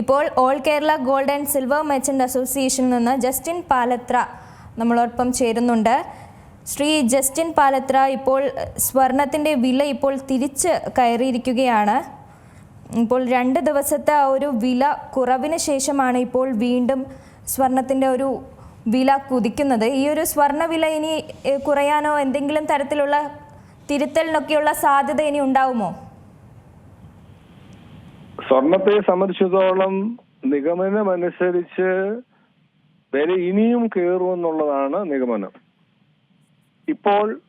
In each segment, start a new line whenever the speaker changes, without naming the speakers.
ഇപ്പോൾ all Kerala gold and silver merchant അസോസിയേഷനിൽ നിന്ന് Justin Palathra നമ്മളോടൊപ്പം ചേരുന്നുണ്ട്. ശ്രീ ജസ്റ്റിൻ പാലത്ര ഇപ്പോൾ സ്വർണത്തിന്റെ വില ഇപ്പോൾ തിരിച്ച് കയറിയിരിക്കുകയാണ്. ഇപ്പോൾ രണ്ട് ദിവസത്തെ ആ ഒരു വില കുറവിന് ശേഷമാണ് ഇപ്പോൾ വീണ്ടും സ്വർണത്തിന്റെ ഒരു വില കുതിക്കുന്നത്. ഈ ഒരു സ്വർണ വില ഇനി കുറയാനോ എന്തെങ്കിലും തരത്തിലുള്ള തിരുത്തലിനൊക്കെയുള്ള സാധ്യത ഇനി ഉണ്ടാവുമോ?
സ്വർണത്തെ സംബന്ധിച്ചിടത്തോളം നിഗമനമനുസരിച്ച് വില ഇനിയും കയറുമെന്നുള്ളതാണ് നിഗമനം. ഇപ്പോൾ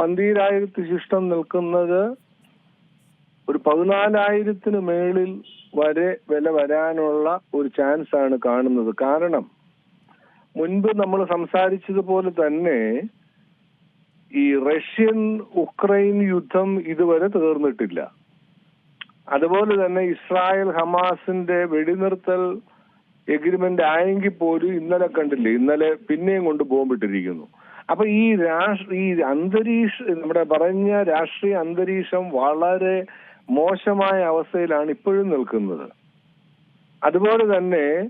പന്തീരായിരത്തി ശിഷ്ടം നിൽക്കുന്നത് ഒരു പതിനാലായിരത്തിന് മേളിൽ വരെ വില വരാനുള്ള ഒരു ചാൻസ് ആണ് കാണുന്നത്. കാരണം മുൻപ് നമ്മൾ സംസാരിച്ചതുപോലെ തന്നെ ഈ റഷ്യൻ ഉക്രൈൻ യുദ്ധം ഇതുവരെ തീർന്നിട്ടില്ല. അതുപോലെ തന്നെ ഇസ്രായേൽ ഹമാസിന്റെ വെടിനിർത്തൽ എഗ്രിമെന്റ് ആയെങ്കിൽ പോലും ഇന്നലെ കണ്ടില്ലേ? ഇന്നലെ പിന്നെയും കൊണ്ട് ബോംബിട്ടിരിക്കുന്നു. അപ്പൊ ഈ രാഷ്ട്ര ഈ അന്തരീക്ഷ നമ്മുടെ പറഞ്ഞ രാഷ്ട്രീയ അന്തരീക്ഷം വളരെ മോശമായ അവസ്ഥയിലാണ് ഇപ്പോഴും നിൽക്കുന്നത്. അതുപോലെ തന്നെ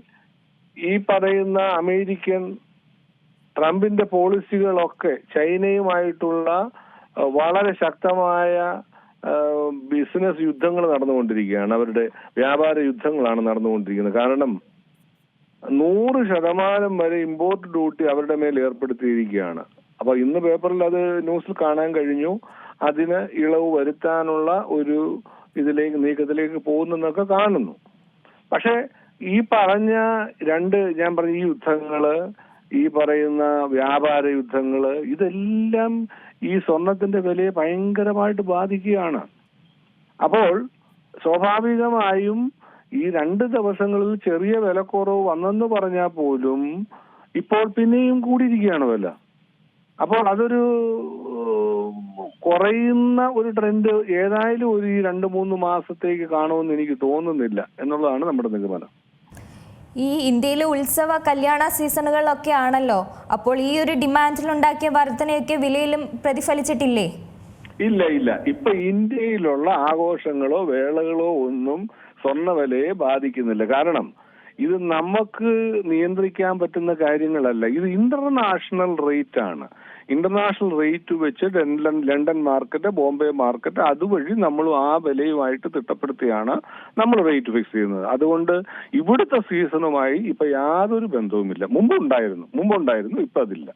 ഈ പറയുന്ന അമേരിക്കൻ ട്രംപിന്റെ പോളിസികളൊക്കെ ചൈനയുമായിട്ടുള്ള വളരെ ശക്തമായ ബിസിനസ് യുദ്ധങ്ങൾ നടന്നുകൊണ്ടിരിക്കുകയാണ്. അവരുടെ വ്യാപാര യുദ്ധങ്ങളാണ് നടന്നുകൊണ്ടിരിക്കുന്നത്. കാരണം നൂറ് ശതമാനം വരെ ഇമ്പോർട്ട് ഡ്യൂട്ടി അവരുടെ മേൽ ഏർപ്പെടുത്തിയിരിക്കുകയാണ്. അപ്പൊ ഇന്ന് പേപ്പറിൽ അത് ന്യൂസിൽ കാണാൻ കഴിഞ്ഞു. അതിന് ഇളവ് വരുത്താനുള്ള ഒരു ഇതിലേക്ക് നീക്കത്തിലേക്ക് പോകുന്നെന്നൊക്കെ കാണുന്നു. പക്ഷേ ഈ പറഞ്ഞ രണ്ട് ഞാൻ പറഞ്ഞ ഈ യുദ്ധങ്ങൾ ഈ പറയുന്ന വ്യാപാര യുദ്ധങ്ങൾ ഇതെല്ലാം ഈ സ്വർണത്തിന്റെ വിലയെ ഭയങ്കരമായിട്ട് ബാധിക്കുകയാണ്. അപ്പോൾ സ്വാഭാവികമായും ഈ രണ്ട് ദിവസങ്ങളിൽ ചെറിയ വിലക്കുറവ് വന്നെന്ന് പറഞ്ഞാൽ പോലും ഇപ്പോൾ പിന്നെയും കൂടിയിരിക്കുകയാണ് വില. അപ്പോൾ അതൊരു കുറയുന്ന ഒരു ട്രെൻഡ് ഏതായാലും ഒരു ഈ രണ്ട് മൂന്ന് മാസത്തേക്ക് കാണുമെന്ന് എനിക്ക് തോന്നുന്നില്ല എന്നുള്ളതാണ് നമ്മുടെ നിഗമനം.
ഈ ഇന്ത്യയിലെ ഉത്സവ കല്യാണ സീസണുകളൊക്കെ ആണല്ലോ അപ്പോൾ ഈ ഒരു ഡിമാൻഡിലുണ്ടാക്കിയ വർധനയൊക്കെ വിലയിലും പ്രതിഫലിച്ചിട്ടില്ലേ?
ഇല്ല ഇല്ല. ഇപ്പൊ ഇന്ത്യയിലുള്ള ആഘോഷങ്ങളോ വേളകളോ ഒന്നും സ്വർണവിലയെ ബാധിക്കുന്നില്ല. കാരണം ഇത് നമുക്ക് നിയന്ത്രിക്കാൻ പറ്റുന്ന കാര്യങ്ങളല്ല. ഇത് ഇന്റർനാഷണൽ റേറ്റ് ആണ്. ഇന്റർനാഷണൽ റേറ്റ് വെച്ച് London London market Bombay market അതുവഴി നമ്മൾ ആ വിലയുമായിട്ട് തിട്ടപ്പെടുത്തിയാണ് നമ്മൾ റേറ്റ് ഫിക്സ് ചെയ്യുന്നത്. അതുകൊണ്ട് ഇവിടുത്തെ സീസണുമായി ഇപ്പൊ യാതൊരു ബന്ധവുമില്ല. മുമ്പുണ്ടായിരുന്നു. മുമ്പുണ്ടായിരുന്നു ഇപ്പൊ അതില്ല.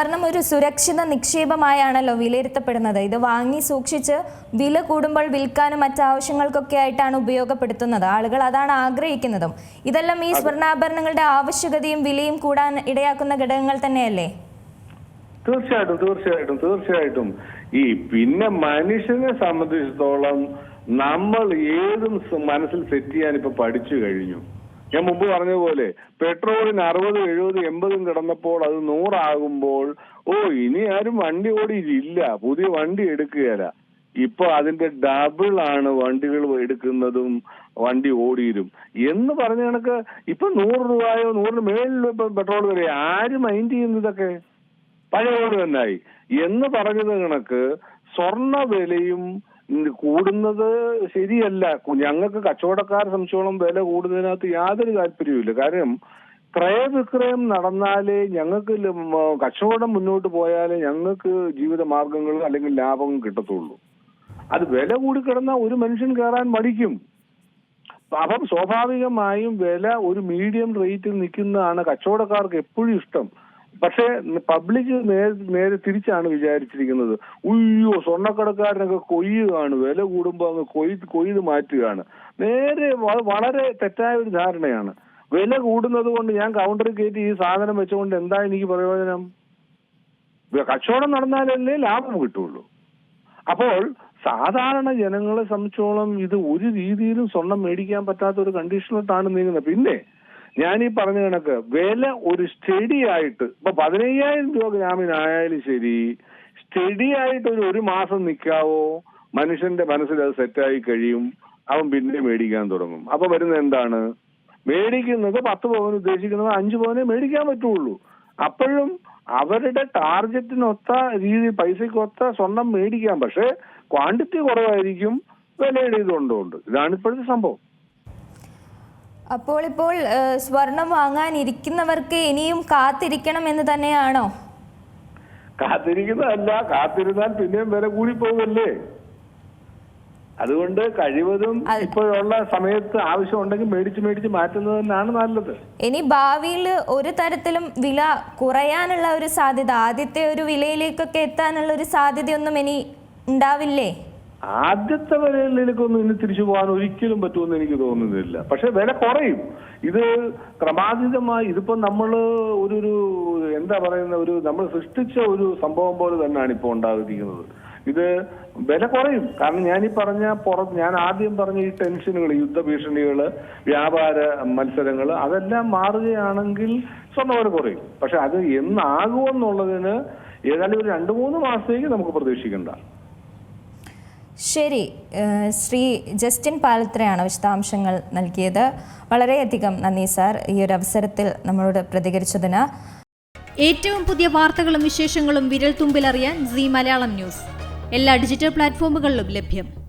കാരണം ഒരു സുരക്ഷിത നിക്ഷേപമായാണല്ലോ വിലയിരുത്തപ്പെടുന്നത്. ഇത് വാങ്ങി സൂക്ഷിച്ച് വില കൂടുമ്പോൾ വിൽക്കാനും മറ്റു ആവശ്യങ്ങൾക്കൊക്കെ ആയിട്ടാണ് ഉപയോഗപ്പെടുത്തുന്നത്. ആളുകൾ അതാണ് ആഗ്രഹിക്കുന്നതും. ഇതെല്ലാം ഈ സ്വർണാഭരണങ്ങളുടെ ആവശ്യകതയും വിലയും കൂടാൻ ഇടയാക്കുന്ന ഘടകങ്ങൾ തന്നെയല്ലേ?
തീർച്ചയായിട്ടും തീർച്ചയായിട്ടും തീർച്ചയായിട്ടും. ഈ പിന്നെ മനുഷ്യനെ സംബന്ധിച്ചിടത്തോളം നമ്മൾ ഏതും മനസ്സിൽ സെറ്റ് ചെയ്യാൻ ഇപ്പൊ പഠിച്ചു കഴിഞ്ഞു. ഞാൻ മുമ്പ് പറഞ്ഞതുപോലെ പോലെ പെട്രോളിന് അറുപത് എഴുപത് എൺപതും കിടന്നപ്പോൾ അത് നൂറാകുമ്പോൾ ഓ ഇനി ആരും വണ്ടി ഓടിയില്ല. പുതിയ വണ്ടി എടുക്കുകയല്ല. ഇപ്പൊ അതിന്റെ ഡബിൾ ആണ് വണ്ടികൾ എടുക്കുന്നതും വണ്ടി ഓടിയിരും എന്ന് പറഞ്ഞ കണക്ക് ഇപ്പൊ നൂറ് രൂപയോ നൂറിന് മേളിൽ ഇപ്പൊ പെട്രോൾ വില ആര് മൈൻഡ് ചെയ്യുന്നതൊക്കെ പഴയ പോലെ തന്നായി എന്ന് പറഞ്ഞത് കണക്ക് സ്വർണ വിലയും കൂടുന്നത് ശരിയല്ല. ഞങ്ങൾക്ക് കച്ചവടക്കാരെ സംബന്ധിച്ചോളം വില കൂടുന്നതിനകത്ത് യാതൊരു താല്പര്യവുമില്ല. കാരണം ക്രയവിക്രയം നടന്നാലേ ഞങ്ങൾക്ക് കച്ചവടം മുന്നോട്ട് പോയാലേ ഞങ്ങൾക്ക് ജീവിത മാർഗങ്ങൾ അല്ലെങ്കിൽ ലാഭം കിട്ടത്തുള്ളൂ. അത് വില കൂടിക്കിടന്നാൽ ഒരു മനുഷ്യൻ കയറാൻ മടിക്കും. അപ്പം സ്വാഭാവികമായും വില ഒരു മീഡിയം റേറ്റിൽ നിൽക്കുന്നതാണ് കച്ചവടക്കാർക്ക് എപ്പോഴും ഇഷ്ടം. പക്ഷേ പബ്ലിക് നേരെ നേരെ തിരിച്ചാണ് വിചാരിച്ചിരിക്കുന്നത്. ഉയ്യോ സ്വർണക്കടക്കാരനൊക്കെ കൊയ്യുകയാണ് വില കൂടുമ്പോൾ അങ്ങ് കൊയ് കൊയ്ത് മാറ്റുകയാണ്. നേരെ വളരെ തെറ്റായ ഒരു ധാരണയാണ്. വില കൂടുന്നത് കൊണ്ട് ഞാൻ കൗണ്ടറിൽ കയറ്റി ഈ സാധനം വെച്ചുകൊണ്ട് എന്താ എനിക്ക് പ്രയോജനം? കച്ചവടം നടന്നാലല്ലേ ലാഭം കിട്ടുള്ളൂ. അപ്പോൾ സാധാരണ ജനങ്ങളെ സംബന്ധിച്ചോളം ഇത് ഒരു രീതിയിലും സ്വർണം മേടിക്കാൻ പറ്റാത്ത ഒരു കണ്ടീഷനിലോട്ടാണ് നീങ്ങുന്നത് പിന്നെ ഞാൻ ഈ പറഞ്ഞ കണക്ക് വില ഒരു സ്റ്റഡി ആയിട്ട് ഇപ്പൊ പതിനയ്യായിരം രൂപ ഗ്രാമിനായാലും ശരി സ്റ്റഡി ആയിട്ട് ഒരു ഒരു മാസം നിൽക്കാവോ മനുഷ്യന്റെ മനസ്സിൽ അത് സെറ്റായി കഴിയും അവൻ പിന്നെ മേടിക്കാൻ തുടങ്ങും. അപ്പൊ വരുന്നത് എന്താണ്? മേടിക്കുന്നത് പത്ത് പവൻ ഉദ്ദേശിക്കുന്നത് അഞ്ചു പവനെ മേടിക്കാൻ പറ്റുള്ളൂ. അപ്പോഴും അവരുടെ ടാർഗറ്റിനൊത്ത രീതി പൈസക്കൊത്ത സ്വർണം മേടിക്കാം. പക്ഷെ ക്വാണ്ടിറ്റി കുറവായിരിക്കും വിലയുടെ ഇതുകൊണ്ടുണ്ട് ഇതാണ് ഇപ്പോഴത്തെ സംഭവം.
അപ്പോൾ ഇപ്പോൾ സ്വർണം വാങ്ങാനിരിക്കുന്നവർക്ക് ഇനിയും കാത്തിരിക്കണം എന്ന് തന്നെയാണോ?
കാത്തിരിക്കുന്നതല്ല കാത്തിരുന്നാൽ പിന്നെയും വില കൂടി പോകുമല്ലേ അതുകൊണ്ട് കഴിവതും ഇപ്പോഴുള്ള സമയത്ത് ആവശ്യമുണ്ടെങ്കിൽ മേടിച്ച് മേടിച്ച് മാറ്റുന്നത് തന്നെയാണ് നല്ലത്.
ഇനി ഭാവിയിൽ ഒരു തരത്തിലും വില കുറയാനുള്ള ഒരു സാധ്യത ആദ്യത്തെ ഒരു വിലയിലേക്കൊക്കെ എത്താനുള്ള ഒരു സാധ്യതയൊന്നും ഇനി ഉണ്ടാവില്ലേ?
ആദ്യത്തെ വിലയിലേക്കൊന്നും ഇനി തിരിച്ചു പോകാൻ ഒരിക്കലും പറ്റുമെന്ന് എനിക്ക് തോന്നുന്നില്ല. പക്ഷെ വില കുറയും. ഇത് ക്രമാതീതമായി ഇതിപ്പോ നമ്മൾ ഒരു ഒരു എന്താ പറയുന്ന ഒരു നമ്മൾ സൃഷ്ടിച്ച ഒരു സംഭവം പോലെ തന്നെയാണ് ഇപ്പോൾ ഉണ്ടാകുന്നത് ഇത് വില കുറയും. കാരണം ഞാൻ ഈ പറഞ്ഞ പുറ ഞാൻ ആദ്യം പറഞ്ഞ ഈ ടെൻഷനുകൾ യുദ്ധഭീഷണികൾ വ്യാപാര മത്സരങ്ങൾ അതെല്ലാം മാറുകയാണെങ്കിൽ സ്വർണവില കുറയും. പക്ഷെ അത് എന്നാകുമെന്നുള്ളതിന് ഏതായാലും ഒരു രണ്ട് മൂന്ന് മാസത്തേക്ക് നമുക്ക് പ്രതീക്ഷിക്കണ്ട.
ശരി ശ്രീ ജസ്റ്റിൻ പാലത്രയാണ് വിശദാംശങ്ങൾ നൽകിയത്. വളരെയധികം നന്ദി സാർ ഈ ഒരു അവസരത്തിൽ നമ്മളോട് പ്രതികരിച്ചതിന്.
ഏറ്റവും പുതിയ വാർത്തകളും വിശേഷങ്ങളും വിരൽ തുമ്പിലറിയാൻ സി മലയാളം ന്യൂസ്. എല്ലാ ഡിജിറ്റൽ പ്ലാറ്റ്ഫോമുകളിലും ലഭ്യം.